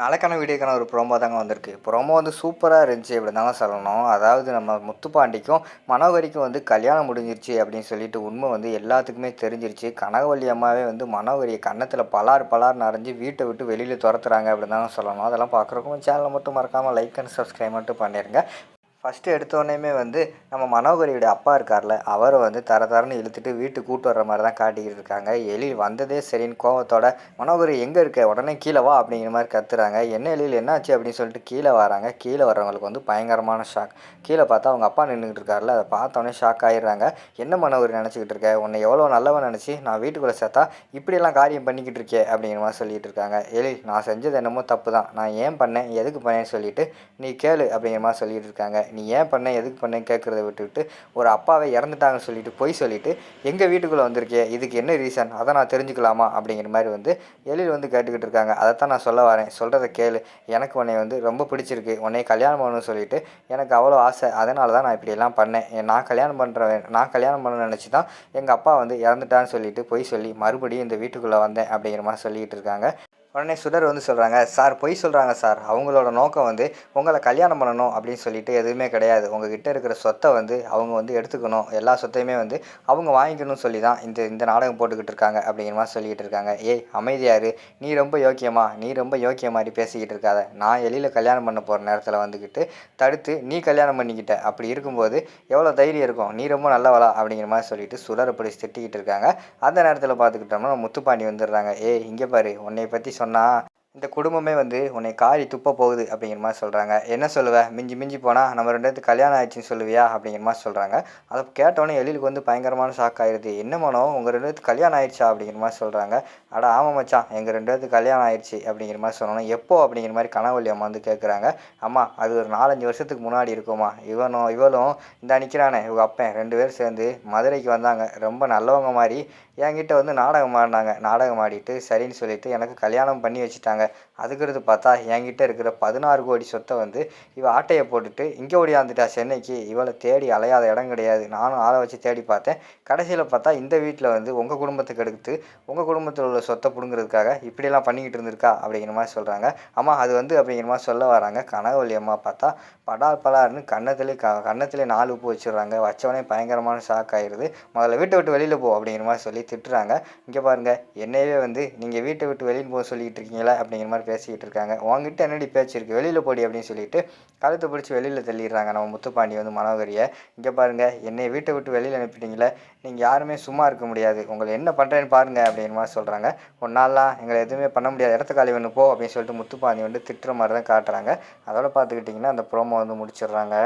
நாளைக்கான வீடியோக்கான ஒரு ப்ரோமோ தாங்க வந்திருக்கு. ப்ரோமோ வந்து சூப்பராக இருந்துச்சு அப்படி தாங்க சொல்லணும். அதாவது நம்ம முத்துப்பாண்டிக்கும் மனோகரிக்கும் வந்து கல்யாணம் முடிஞ்சிருச்சு அப்படின்னு சொல்லிட்டு உண்மை வந்து எல்லாத்துக்குமே தெரிஞ்சிருச்சு. கனகவல்லி அம்மாவே வந்து மனோகரியை கன்னத்தில் பலார் பலார் நிறைஞ்சு வீட்டை விட்டு வெளியில் துரத்துறாங்க அப்படின்னு தாங்க சொல்லணும். அதெல்லாம் பார்க்குறக்கும் சேனலை மட்டும் மறக்காமல் லைக் அண்ட் சப்ஸ்கிரைப் மட்டும் பண்ணிடுங்க ஃபஸ்ட்டு எடுத்தோடனேயுமே வந்து நம்ம மனோகரியோட அப்பா இருக்கார்ல அவரை வந்து தர தரன்னு இழுத்துட்டு வீட்டுக்கு கூட்டு வர்ற மாதிரி தான் காட்டிக்கிட்டு இருக்காங்க. எழில் வந்ததே சரின்னு கோவத்தோட மனோகரி எங்கே இருக்க? உடனே கீழே வா அப்படிங்கிற மாதிரி கத்துறாங்க. என்ன எழில் என்னாச்சு? அப்படின்னு சொல்லிட்டு கீழே வராங்க. கீழே வர்றவங்களுக்கு வந்து பயங்கரமான ஷாக் கீழே பார்த்தா அவங்க அப்பா நின்றுக்கிட்டு இருக்கார்ல அதை பார்த்தோன்னே ஷாக் ஆயிடுறாங்க. என்ன மனோகரி நினச்சிக்கிட்டு இருக்க? உன்னை எவ்வளோ நல்லவன் நினச்சி நான் வீட்டுக்குள்ளே சேர்த்தா இப்படியெல்லாம் காரியம் பண்ணிக்கிட்டு இருக்கே அப்படிங்கிற மாதிரி சொல்லிட்டு இருக்காங்க. எழில் நான் செஞ்சது என்னமோ தப்பு தான். நான் ஏன் பண்ணேன்? எதுக்கு பண்ணேன்னு சொல்லிட்டு நீ கேளு அப்படிங்கிற மாதிரி சொல்லிட்டு இருக்காங்க. நீ ஏன் பண்ண எதுக்கு பண்ண கேட்குறத விட்டுவிட்டு ஒரு அப்பாவை இறந்துட்டாங்கன்னு சொல்லிட்டு பொய் சொல்லிட்டு எங்கள் வீட்டுக்குள்ளே வந்திருக்கே இதுக்கு என்ன ரீசன் அதை நான் தெரிஞ்சுக்கலாமா? அப்படிங்கிற மாதிரி வந்து எழில் வந்து கேட்டுக்கிட்டு இருக்காங்க. அதைத்தான் நான் சொல்ல வரேன். சொல்கிறத கேளு. எனக்கு உன்னை வந்து ரொம்ப பிடிச்சிருக்கு. உன்னை கல்யாணம் பண்ணணும்னு சொல்லிட்டு எனக்கு அவ்வளோ ஆசை. அதனால தான் நான் இப்படியெல்லாம் பண்ணேன். நான் கல்யாணம் பண்ணுறேன் நான் கல்யாணம் பண்ண நினச்சி தான் எங்கள் அப்பா வந்து இறந்துட்டான்னு சொல்லிட்டு பொய் சொல்லி மறுபடியும் இந்த வீட்டுக்குள்ளே வந்தேன் அப்படிங்கிற மாதிரி சொல்லிக்கிட்டு இருக்காங்க. உடனே சுடர் வந்து சொல்கிறாங்க சார் பொய் சொல்கிறாங்க சார். அவங்களோட நோக்கம் வந்து உங்களை கல்யாணம் பண்ணணும் அப்படின்னு சொல்லிட்டு எதுவுமே கிடையாது. உங்ககிட்ட இருக்கிற சொத்தை வந்து அவங்க வந்து எடுத்துக்கணும். எல்லா சொத்தையுமே வந்து அவங்க வாங்கிக்கணும்னு சொல்லி தான் இந்த இந்த நாடகம் போட்டுக்கிட்டு இருக்காங்க அப்படிங்கிற மாதிரி சொல்லிக்கிட்டு இருக்காங்க. ஏய் அமைதியாரு. நீ ரொம்ப யோக்கியமா நீ ரொம்ப யோக்கிய மாதிரி பேசிக்கிட்டு இருக்காத. நான் எளியில் கல்யாணம் பண்ண போகிற நேரத்தில் வந்துக்கிட்டு தடுத்து நீ கல்யாணம் பண்ணிக்கிட்ட. அப்படி இருக்கும்போது எவ்வளோ தைரியம் இருக்கும்? நீ ரொம்ப நல்லவளா? அப்படிங்கிற மாதிரி சொல்லிட்டு சுடரை பிடிச்சி திட்டிக்கிட்டு இருக்காங்க. அந்த நேரத்தில் பார்த்துக்கிட்டோம்னா முத்துப்பாண்டி வந்துடுறாங்க. ஏய் இங்கே பாரு. உன்னை பற்றி சொன்னால் இந்த குடும்பமே வந்து உன்னை காரி துப்ப போகுது அப்படிங்கிற மாதிரி சொல்கிறாங்க என்ன சொல்லுவ? மிஞ்சி மிஞ்சி போனால் நம்ம ரெண்டு கல்யாணம் ஆயிடுச்சுன்னு சொல்லுவியா? அப்படிங்கிற மாதிரி சொல்கிறாங்க அதை கேட்டோன்னே எழிலுக்கு வந்து பயங்கரமான ஷாக் ஆயிடுது. என்ன மனோ? உங்கள் ரெண்டு கல்யாணம் ஆயிடுச்சா? அப்படிங்கிற மாதிரி சொல்கிறாங்க அட ஆமாம் மச்சான். எங்கள் ரெண்டு கல்யாணம் ஆயிடுச்சு அப்படிங்கிற மாதிரி சொல்லணும் எப்போ அப்படிங்கிற மாதிரி கனவழி அம்மா வந்து கேட்குறாங்க அம்மா அது ஒரு நாலஞ்சு வருஷத்துக்கு முன்னாடி இருக்குமா? இவனும் இவளும் இந்த நிற்கிறானே இவங்க அப்பன். ரெண்டு பேரும் சேர்ந்து மதுரைக்கு வந்தாங்க. ரொம்ப நல்லவங்க மாதிரி. என்கிட்ட வந்து நாடகம் ஆடினாங்க. நாடகம் ஆடிட்டு சரின்னு சொல்லிட்டு எனக்கு கல்யாணம் பண்ணி வச்சுட்டாங்க. அதுக்கிறது பார்த்தா என்கிட்ட இருக்கிற பதினாறு கோடி சொத்தை வந்து இவள் ஆட்டையை போட்டுட்டு இங்கே ஓடியாந்துட்டா சென்னைக்கு. இவளை தேடி அலையாத இடம் கிடையாது. நானும் ஆளை வச்சு தேடி பார்த்தேன். கடைசியில் பார்த்தா இந்த வீட்டில் வந்து உங்கள் குடும்பத்துக்கு எடுத்து உங்கள் குடும்பத்தில் உள்ள சொத்தை பிடுங்கிறதுக்காக இப்படியெல்லாம் பண்ணிக்கிட்டு இருந்திருக்கா அப்படிங்கிற மாதிரி சொல்கிறாங்க அம்மா அது வந்து அப்படிங்கிற மாதிரி சொல்ல வராங்க. கனகவல்லி அம்மா பார்த்தா படார் பலார்னு கன்னத்திலே க கன்னத்திலே நாலு உப்பு வச்சிடுறாங்க. வச்சவனே பயங்கரமான ஷாக் ஆயிடுது. முதல்ல வீட்டை விட்டு வெளியில் போ அப்படிங்கிற மாதிரி சொல்லி திட்டுறாங்க. இங்கே பாருங்கள் என்னையவே வந்து நீங்கள் வீட்டை விட்டு வெளியில் போக சொல்லிட்டு இருக்கீங்களா அப்படிங்கிற மாதிரி பேசிக்கிட்டு இருக்காங்க. உங்ககிட்ட என்னடி பேச்சு இருக்குது வெளியில் போடி அப்படின்னு சொல்லிட்டு கழுத்தை பிடிச்சி வெளியில் தள்ளிடுறாங்க நம்ம முத்துப்பாண்டி வந்து மனோகரியை. இங்கே பாருங்கள் என்னை வீட்டை விட்டு வெளியில் அனுப்பிட்டீங்களே நீங்கள் யாருமே சும்மா இருக்க முடியாது. உங்களை என்ன பண்ணுறேன்னு பாருங்கள் அப்படிங்கிற மாதிரி சொல்கிறாங்க ஒரு எங்களை எதுவுமே பண்ண முடியாது. இடத்த காலி ஒன்று போ அப்படின்னு சொல்லிட்டு முத்துப்பாண்டி வந்து திட்டுற மாதிரி தான் காட்டுறாங்க. அதோட பார்த்துக்கிட்டிங்கன்னா அந்த ப்ரோமோ வந்து முடிச்சிடுறாங்க.